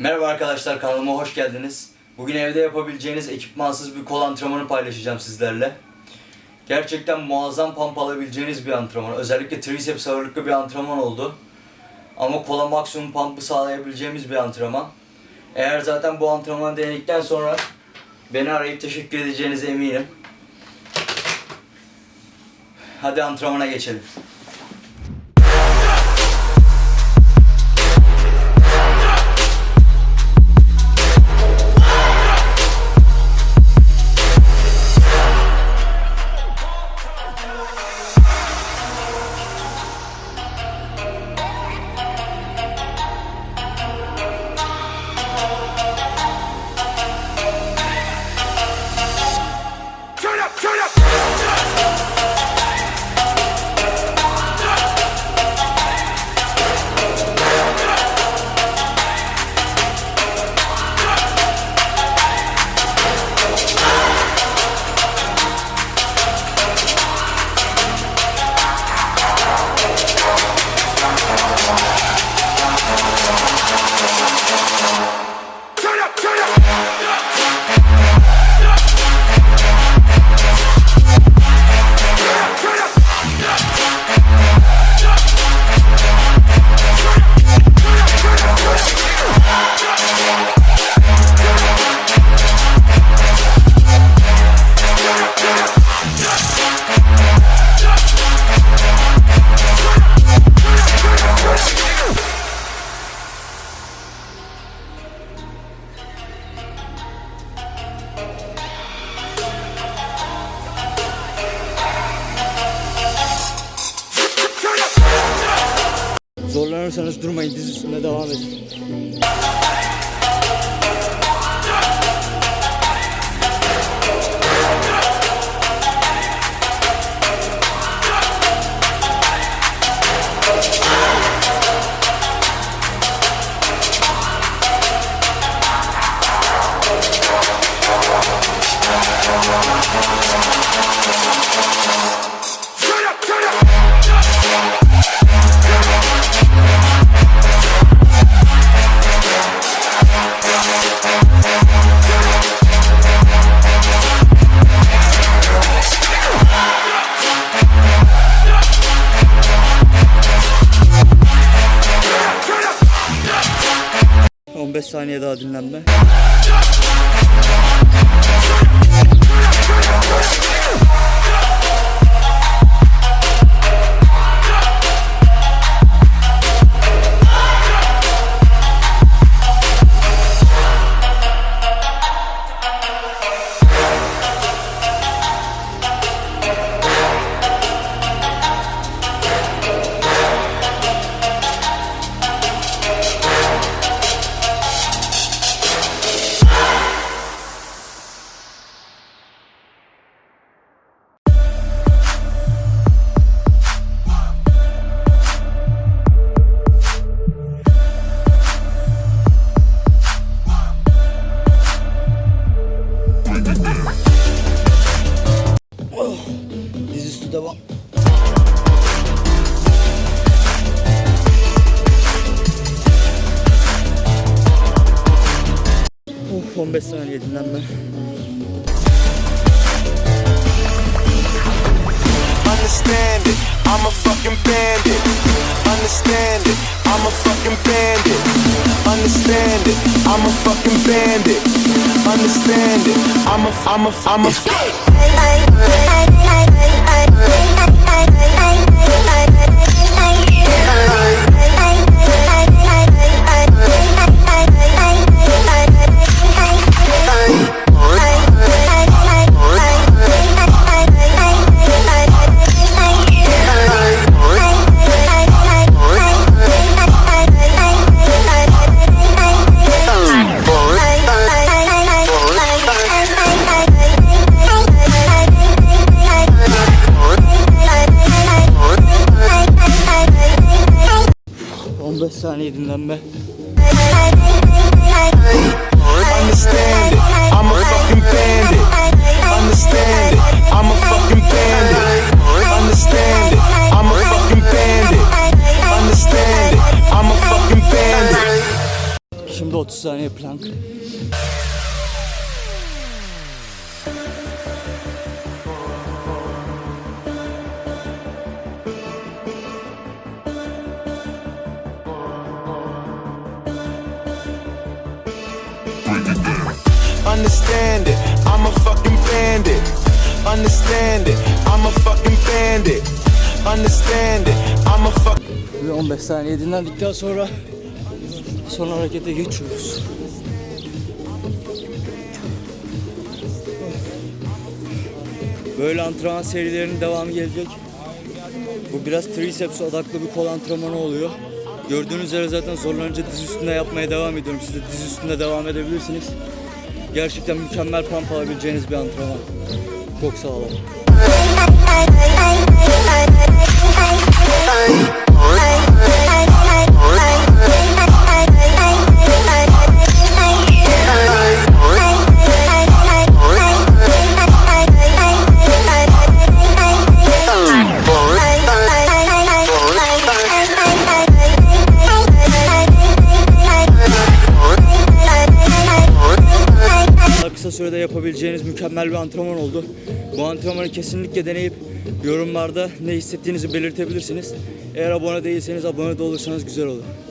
Merhaba arkadaşlar kanalıma hoş geldiniz. Bugün evde yapabileceğiniz ekipmansız bir kol antrenmanı paylaşacağım sizlerle. Gerçekten muazzam pump alabileceğiniz bir antrenman. Özellikle triceps ağırlıklı bir antrenman oldu. Ama kola maksimum pump'ı sağlayabileceğimiz bir antrenman. Eğer zaten bu antrenmanı denedikten sonra beni arayıp teşekkür edeceğinize eminim. Hadi antrenmana geçelim. Zorlanırsanız durmayın diz üstünde devam edin. Turn 15 saniye daha dinlenme. Uf 15 saniye dinlenme. Understand it, I'm a fucking bandit. Understand it, I'm a fucking bandit. Understand it, I'm a fucking bandit. Understand it, I'm a, I'm a, I'm a. 35 saniye dinlenme. Şimdi 30 saniye plank. Understand it, I'm a fucking bandit. Understand it, I'm a fucking bandit. Understand it, I'm a fuck. Ve 15 saniye dinlendikten sonra son harekete geçiyoruz. Böyle antrenman serilerinin devamı gelecek. Bu biraz triceps odaklı bir kol antrenmanı oluyor. Gördüğünüz üzere zaten zorlanınca diz üstünde yapmaya devam ediyorum. Siz de diz üstünde devam edebilirsiniz. Gerçekten mükemmel pump alabileceğiniz bir antrenman. Çok sağ olun. Sürede yapabileceğiniz mükemmel bir antrenman oldu. Bu antrenmanı kesinlikle deneyip yorumlarda ne hissettiğinizi belirtebilirsiniz. Eğer abone değilseniz abone de olursanız güzel olur.